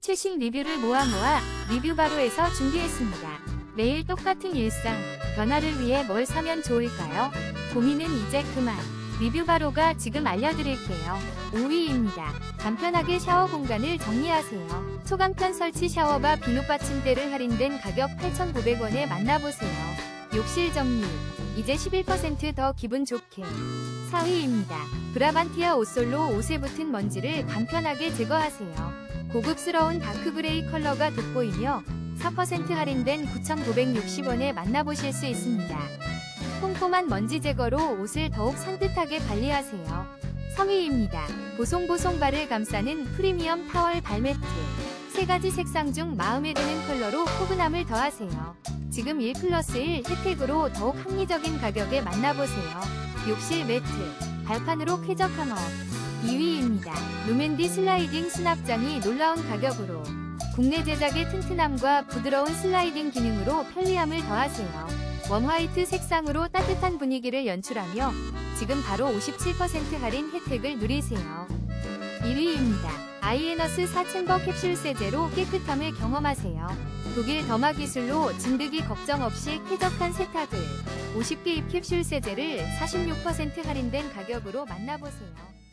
최신 리뷰를 모아 모아 리뷰 바로에서 준비했습니다. 매일 똑같은 일상, 변화를 위해 뭘 사면 좋을까요? 고민은 이제 그만. 리뷰 바로가 지금 알려드릴게요. 5위입니다. 간편하게 샤워 공간을 정리하세요. 초간편 설치 샤워바 비누 받침대를 할인된 가격 8,900원에 만나보세요. 욕실 정리. 이제 11%더 기분 좋게. 4위입니다. 브라반티아 옷솔로 옷에 붙은 먼지를 간편하게 제거하세요. 고급스러운 다크그레이 컬러가 돋보이며 4% 할인된 9,960원에 만나보실 수 있습니다. 꼼꼼한 먼지 제거로 옷을 더욱 산뜻하게 관리하세요. 3위입니다. 보송보송 발을 감싸는 프리미엄 타월 발매트. 세 가지 색상 중 마음에 드는 컬러로 포근함을 더하세요. 지금 1 플러스 1 혜택으로 더욱 합리적인 가격에 만나보세요. 욕실 매트, 발판으로 쾌적함업. 2위입니다. 루멘디 슬라이딩 수납장이 놀라운 가격으로 국내 제작의 튼튼함과 부드러운 슬라이딩 기능으로 편리함을 더하세요. 원 화이트 색상으로 따뜻한 분위기를 연출하며 지금 바로 57% 할인 혜택을 누리세요. 1위입니다. 아이에너스 4챔버 캡슐 세제로 깨끗함을 경험하세요. 독일 더마 기술로 진드기 걱정 없이 쾌적한 세탁을 50개 입 캡슐 세제를 46% 할인된 가격으로 만나보세요.